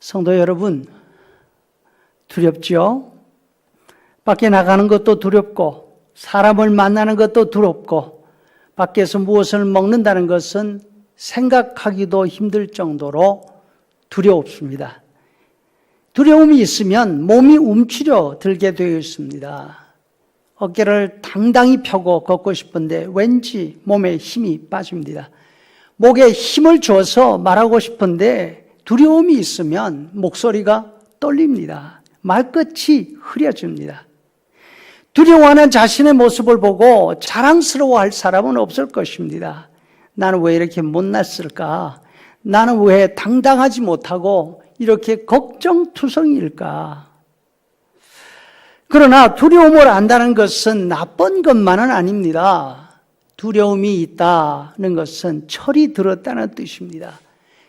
성도 여러분, 두렵죠? 밖에 나가는 것도 두렵고, 사람을 만나는 것도 두렵고, 밖에서 무엇을 먹는다는 것은 생각하기도 힘들 정도로 두려웠습니다. 두려움이 있으면 몸이 움츠려 들게 되어 있습니다. 어깨를 당당히 펴고 걷고 싶은데 왠지 몸에 힘이 빠집니다. 목에 힘을 줘서 말하고 싶은데 두려움이 있으면 목소리가 떨립니다. 말끝이 흐려집니다. 두려워하는 자신의 모습을 보고 자랑스러워할 사람은 없을 것입니다. 나는 왜 이렇게 못났을까? 나는 왜 당당하지 못하고 이렇게 걱정투성일까? 그러나 두려움을 안다는 것은 나쁜 것만은 아닙니다. 두려움이 있다는 것은 철이 들었다는 뜻입니다.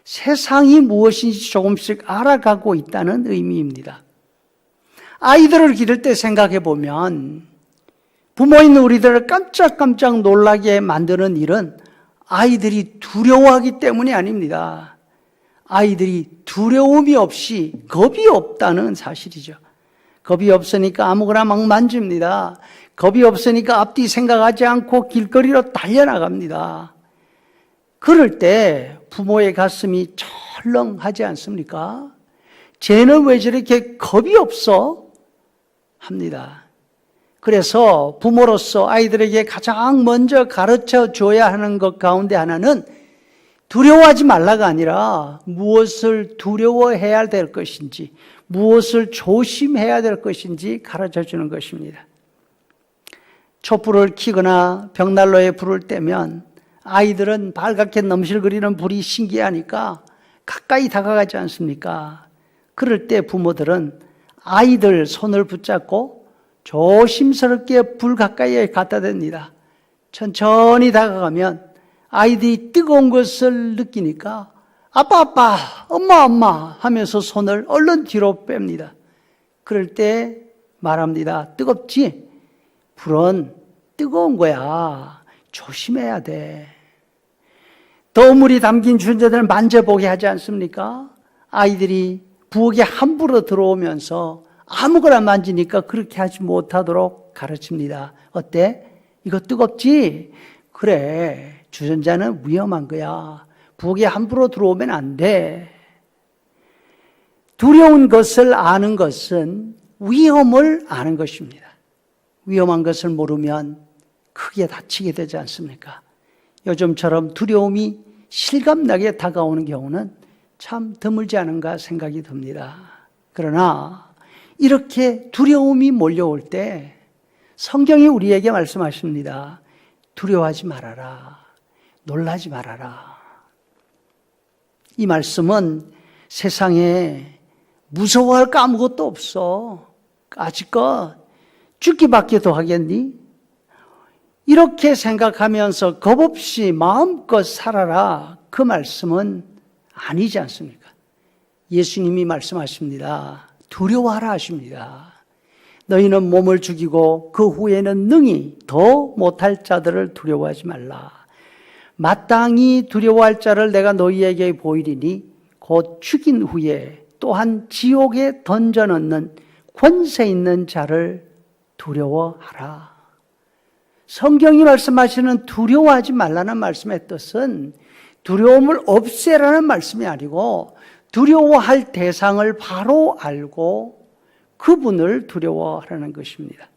세상이 무엇인지 조금씩 알아가고 있다는 의미입니다. 아이들을 기를 때 생각해 보면 부모인 우리들을 깜짝깜짝 놀라게 만드는 일은 아이들이 두려워하기 때문이 아닙니다. 아이들이 두려움이 없이 겁이 없다는 사실이죠. 겁이 없으니까 아무거나 막 만집니다. 겁이 없으니까 앞뒤 생각하지 않고 길거리로 달려나갑니다. 그럴 때 부모의 가슴이 철렁하지 않습니까? 쟤는 왜 저렇게 겁이 없어? 합니다. 그래서 부모로서 아이들에게 가장 먼저 가르쳐 줘야 하는 것 가운데 하나는 두려워하지 말라가 아니라 무엇을 두려워해야 될 것인지, 무엇을 조심해야 될 것인지 가르쳐 주는 것입니다. 촛불을 켜거나 벽난로에 불을 떼면 아이들은 발갛게 넘실거리는 불이 신기하니까 가까이 다가가지 않습니까? 그럴 때 부모들은 아이들 손을 붙잡고 조심스럽게 불 가까이에 갖다 댑니다. 천천히 다가가면 아이들이 뜨거운 것을 느끼니까 아빠, 아빠, 엄마, 엄마 하면서 손을 얼른 뒤로 뺍니다. 그럴 때 말합니다. 뜨겁지? 불은 뜨거운 거야. 조심해야 돼. 더물이 담긴 주전자를 만져보게 하지 않습니까? 아이들이 부엌에 함부로 들어오면서 아무거나 만지니까 그렇게 하지 못하도록 가르칩니다. 어때? 이거 뜨겁지? 그래. 주전자는 위험한 거야. 부엌에 함부로 들어오면 안 돼. 두려운 것을 아는 것은 위험을 아는 것입니다. 위험한 것을 모르면 크게 다치게 되지 않습니까? 요즘처럼 두려움이 실감나게 다가오는 경우는 참 드물지 않은가 생각이 듭니다. 그러나 이렇게 두려움이 몰려올 때 성경이 우리에게 말씀하십니다. 두려워하지 말아라. 놀라지 말아라. 이 말씀은 세상에 무서워할 거 아무것도 없어. 아직껏 죽기밖에 더 하겠니? 이렇게 생각하면서 겁 없이 마음껏 살아라. 그 말씀은 아니지 않습니까? 예수님이 말씀하십니다. 두려워하라 하십니다. 너희는 몸을 죽이고 그 후에는 능히 더 못할 자들을 두려워하지 말라. 마땅히 두려워할 자를 내가 너희에게 보이리니 곧 죽인 후에 또한 지옥에 던져 넣는 권세 있는 자를 두려워하라. 성경이 말씀하시는 두려워하지 말라는 말씀의 뜻은 두려움을 없애라는 말씀이 아니고 두려워할 대상을 바로 알고 그분을 두려워하라는 것입니다.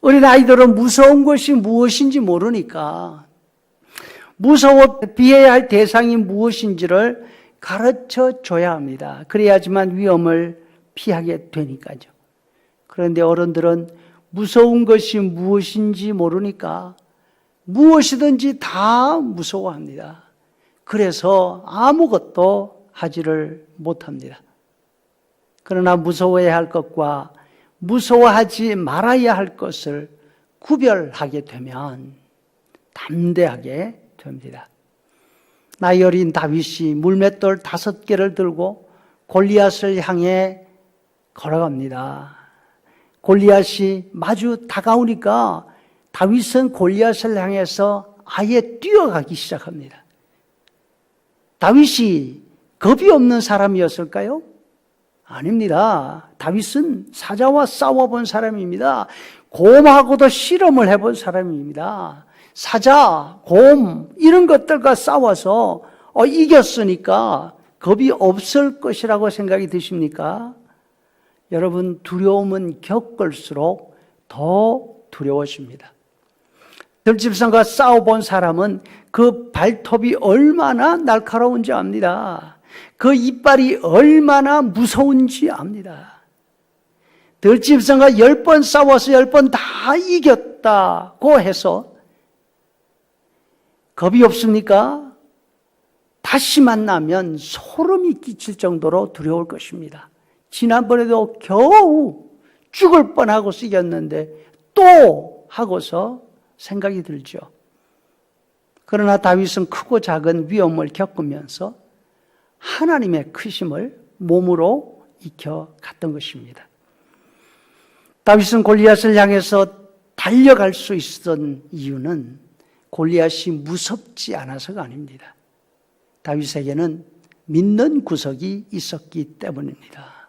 어린 아이들은 무서운 것이 무엇인지 모르니까 무서워 비해야 할 대상이 무엇인지를 가르쳐 줘야 합니다. 그래야지만 위험을 피하게 되니까요. 그런데 어른들은 무서운 것이 무엇인지 모르니까 무엇이든지 다 무서워합니다. 그래서 아무것도 하지를 못합니다. 그러나 무서워해야 할 것과 무서워하지 말아야 할 것을 구별하게 되면 담대하게 됩니다. 나이 어린 다윗이 물맷돌 다섯 개를 들고 골리앗을 향해 걸어갑니다. 골리앗이 마주 다가오니까 다윗은 골리앗을 향해서 아예 뛰어가기 시작합니다. 다윗이 겁이 없는 사람이었을까요? 아닙니다. 다윗은 사자와 싸워본 사람입니다. 곰하고도 실험을 해본 사람입니다. 사자, 곰, 이런 것들과 싸워서 어, 이겼으니까 겁이 없을 것이라고 생각이 드십니까? 여러분, 두려움은 겪을수록 더 두려워집니다. 들집성과 싸워본 사람은 그 발톱이 얼마나 날카로운지 압니다. 그 이빨이 얼마나 무서운지 압니다. 들짐승과 열 번 싸워서 열 번 다 이겼다고 해서 겁이 없습니까? 다시 만나면 소름이 끼칠 정도로 두려울 것입니다. 지난번에도 겨우 죽을 뻔하고 쓰겼는데 또 하고서 생각이 들죠. 그러나 다윗은 크고 작은 위험을 겪으면서 하나님의 크심을 몸으로 익혀 갔던 것입니다. 다윗은 골리앗을 향해서 달려갈 수 있었던 이유는 골리앗이 무섭지 않아서가 아닙니다. 다윗에게는 믿는 구석이 있었기 때문입니다.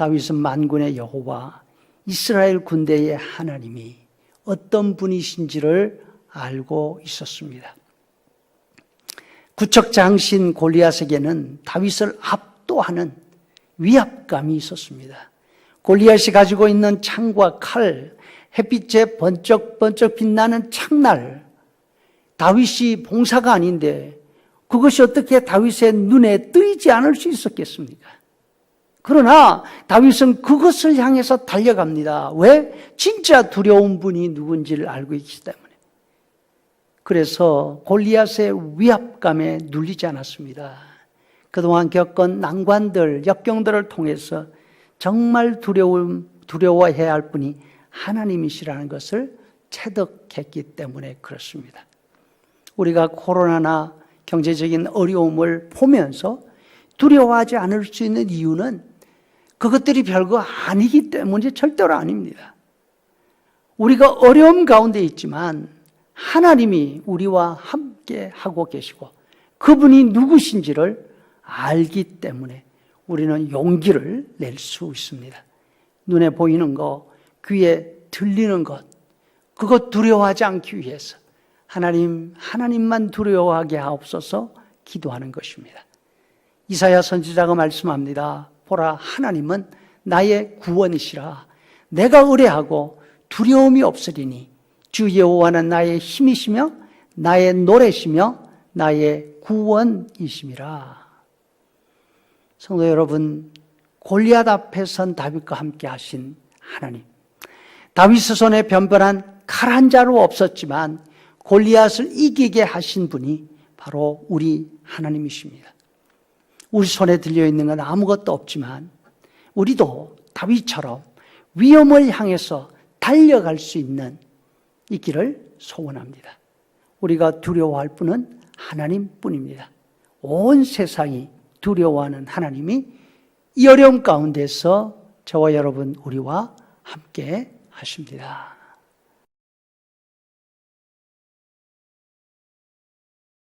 다윗은 만군의 여호와 이스라엘 군대의 하나님이 어떤 분이신지를 알고 있었습니다. 구척 장신 골리앗에게는 다윗을 압도하는 위압감이 있었습니다. 골리앗이 가지고 있는 창과 칼, 햇빛에 번쩍번쩍 빛나는 창날, 다윗이 봉사가 아닌데 그것이 어떻게 다윗의 눈에 뜨이지 않을 수 있었겠습니까? 그러나 다윗은 그것을 향해서 달려갑니다. 왜? 진짜 두려운 분이 누군지를 알고 있기 때문에. 그래서 골리앗의 위압감에 눌리지 않았습니다. 그동안 겪은 난관들, 역경들을 통해서 정말 두려움, 두려워해야 할 분이 하나님이시라는 것을 체득했기 때문에 그렇습니다. 우리가 코로나나 경제적인 어려움을 보면서 두려워하지 않을 수 있는 이유는 그것들이 별거 아니기 때문이 절대로 아닙니다. 우리가 어려움 가운데 있지만 하나님이 우리와 함께 하고 계시고 그분이 누구신지를 알기 때문에 우리는 용기를 낼 수 있습니다. 눈에 보이는 것, 귀에 들리는 것, 그것 두려워하지 않기 위해서 하나님, 하나님만 두려워하게 하옵소서 기도하는 것입니다. 이사야 선지자가 말씀합니다. 보라, 하나님은 나의 구원이시라. 내가 의뢰하고 두려움이 없으리니 주 여호와는 나의 힘이시며 나의 노래시며 나의 구원이심이라. 성도 여러분, 골리앗 앞에 선 다윗과 함께 하신 하나님. 다윗의 손에 변변한 칼 한 자루 없었지만 골리앗을 이기게 하신 분이 바로 우리 하나님이십니다. 우리 손에 들려 있는 건 아무것도 없지만 우리도 다윗처럼 위험을 향해서 달려갈 수 있는 있기를 소원합니다. 우리가 두려워할 분은 하나님 뿐입니다. 온 세상이 두려워하는 하나님이 이 어려움 가운데서 저와 여러분 우리와 함께 하십니다.